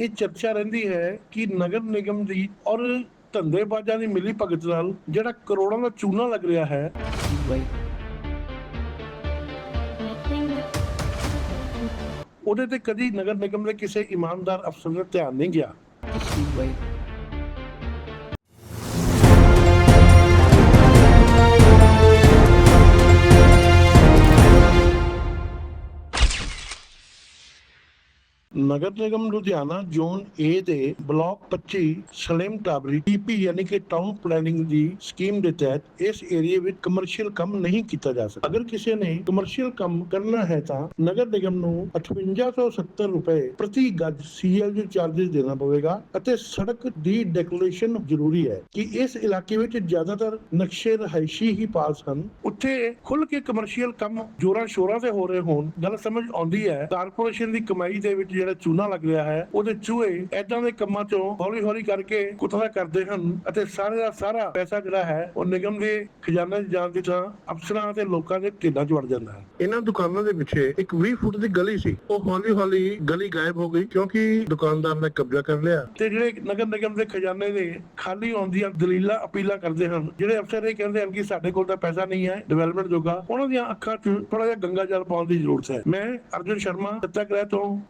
ਇਹ ਚਰਚਾ ਰਹਿੰਦੀ ਹੈ ਕਿ ਨਗਰ ਨਿਗਮ ਦੀ ਔਰ ਧੰਦੇਬਾਜ਼ਾਂ ਦੀ ਮਿਲੀ ਭਗਤ ਨਾਲ ਜਿਹੜਾ ਕਰੋੜਾਂ ਦਾ ਚੂਨਾ ਲੱਗ ਰਿਹਾ ਹੈ। ਉਹਦੇ ਤੇ ਕਦੀ ਨਗਰ ਨਿਗਮ ਦੇ ਕਿਸੇ ਇਮਾਨਦਾਰ ਅਫਸਰ ਦਾ ਧਿਆਨ ਨਹੀਂ ਗਿਆ। ਨਗਰ ਨਿਗਮ ਲੁਧਿਆਣਾ ਜ਼ੋਨ A ਦੇ ਬਲਾਕ 25 ਸਲੇਮ ਟਾਬਰੀ ਟੀਪੀ ਯਾਨੀ ਕਿ ਟਾਊਨ ਪਲੈਨਿੰਗ ਦੀ ਸਕੀਮ ਦੇ ਤਹਿਤ ਇਸ ਏਰੀਏ ਵਿੱਚ ਕਮਰਸ਼ੀਅਲ ਕੰਮ ਨਹੀਂ ਕੀਤਾ ਜਾ ਸਕਦਾ। ਅਗਰ ਕਿਸੇ ਨੇ ਕਮਰਸ਼ੀਅਲ ਕੰਮ ਕਰਨਾ ਹੈ ਤਾਂ ਨਗਰ ਨਿਗਮ ਨੂੰ 5870 ਰੁਪਏ ਪ੍ਰਤੀ ਗੱਜ ਸੀਐਲਜੀ ਚਾਰजेस ਦੇਣਾ ਪਵੇਗਾ ਅਤੇ ਸੜਕ ਦੀ ਡੈਕੋਰੇਸ਼ਨ ਜ਼ਰੂਰੀ ਹੈ ਕਿ ਇਸ ਇਲਾਕੇ ਵਿੱਚ ਜ਼ਿਆਦਾਤਰ ਨਕਸ਼ੇ ਰਹਾਇਸ਼ੀ ਹੀ ਪਾਸ ਹਨ। ਉੱਥੇ ਖੁੱਲ ਕੇ ਕਮਰਸ਼ੀਅਲ ਕੰਮ ਜੋਰਾਂ ਸ਼ੋਰਾਂ ਤੇ ਹੋ ਰਹੇ ਹੋਣ, ਗੱਲ ਸਮਝ ਆਉਂਦੀ ਹੈ। ਕਾਰਪੋਰੇਸ਼ਨ ਦੀ ਕਮਾਈ ਦੇ ਵਿੱਚ ਜਿਹੜਾ ਚੂਨਾ ਲੱਗ ਰਿਹਾ ਹੈ ਉਹਦੇ ਚੂਹੇ ਐਦਾਂ ਦੇ ਕੰਮਾਂ ਚੋਂ ਹੌਲੀ ਹੌਲੀ ਕਰਕੇ ਕੁਤਲਾ ਕਰਦੇ ਹਨ ਅਤੇ ਸਾਰੇ ਦਾ ਸਾਰਾ ਪੈਸਾ ਜਿਹੜਾ ਹੈ ਉਹ ਨਿਗਮ ਦੇ ਖਜ਼ਾਨੇ 'ਚ ਜਾਣ ਦੀ ਥਾਂ ਅਫਸਰਾਂ ਅਤੇ ਲੋਕਾਂ ਦੇ ਢਿੱਡਾਂ 'ਚ ਵੜ ਜਾਂਦਾ ਹੈ। ਇਹਨਾਂ ਦੁਕਾਨਾਂ ਦੇ ਪਿੱਛੇ ਇੱਕ 20 ਫੁੱਟ ਦੀ ਗਲੀ ਸੀ। ਉਹ ਹੌਲੀ ਹੌਲੀ ਗਲੀ ਗਾਇਬ ਹੋ ਗਈ ਕਿਉਂਕਿ ਦੁਕਾਨਦਾਰ ਨੇ ਕਬਜ਼ਾ ਕਰ ਲਿਆ। ਤੇ ਜਿਹੜੇ ਨਗਰ ਨਿਗਮ ਦੇ ਖਜ਼ਾਨੇ ਦੇ ਖਾਲੀ ਆਉਣ ਦੀਆਂ ਦਲੀਲਾਂ ਅਪੀਲਾਂ ਕਰਦੇ ਹਨ। ਜਿਹੜੇ ਅਫਸਰ ਇਹ ਕਹਿੰਦੇ ਹਨ ਕਿ ਸਾਡੇ ਕੋਲ ਤਾਂ ਪੈਸਾ ਨਹੀਂ ਹੈ ਡਿਵੈਲਪਮੈਂਟ ਜੋਗਾ ਉਹਨਾਂ ਦੀਆਂ ਅੱਖਾਂ 'ਚ ਥੋੜਾ ਜਿਹਾ ਗੰਗਾ ਜਲ ਪਾਉਣ ਦੀ ਜ਼ਰੂਰਤ ਹੈ। ਮੈਂ ਅਰਜੁਨ ਸ਼ਰਮਾ ਸੱਤਾਗ੍ਰਹਿ ਤੋਂ